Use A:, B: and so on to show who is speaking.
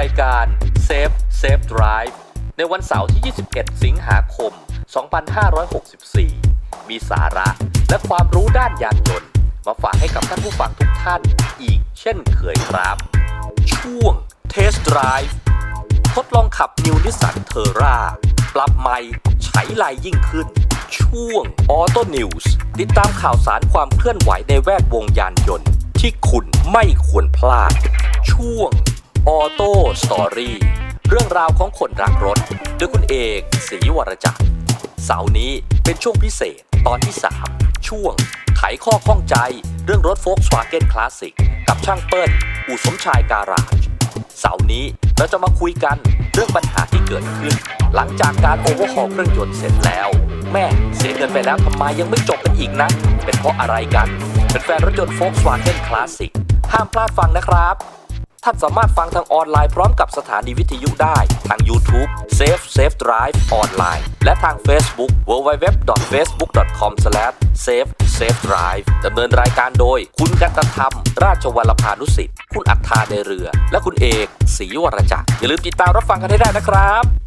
A: รายการ Safe Safe Drive ในวันเสาร์ที่ 21 สิงหาคม 2564 มีสาระและความรู้ด้านยานยนต์ มาฝากให้กับท่านผู้ฟังทุกท่านอีกเช่นเคยครับ ช่วง Test Drive ทดลองขับ New Nissan Terra ปรับใหม่ใช้ไลยิ่งขึ้น ช่วง Auto News ติดตามข่าวสารความเคลื่อนไหวในแวดวงยานยนต์ ที่คุณไม่ควรพลาด ช่วง Auto Story เรื่องราวของคนรักรถโดยคุณเอกศรีวรจักรเสาร์นี้เป็นช่วงพิเศษตอนที่ 3 ช่วง ไขข้อข้องใจเรื่องรถ Volkswagen Classic กับช่างเปิ้ลอู่สมชายการาจเสาร์นี้เราจะมาคุยกันเรื่องปัญหาที่เกิดขึ้น หลังจากการโอเวอร์ฮอลเครื่องยนต์เสร็จแล้ว แม่เสียเงินไปแล้วทำไมยังไม่จบกันอีกนะ เป็นเพราะอะไรกันเป็นแฟนรถยนต์ Volkswagen Classic ห้ามพลาดฟังนะครับ ท่านสามารถฟังทางออนไลน์พร้อมกับสถานีวิทยุได้ทาง YouTube Safe Safe Drive ออนไลน์และทาง Facebook www.facebook.com/safe safe drive ดำเนินรายการโดย คุณกันตธรรม ราชวัลพานุสิทธิ์ คุณอัฏฐาในเรือ และคุณเอกศรีวรจักรอย่าลืมติดตามรับฟังกันให้ได้นะครับ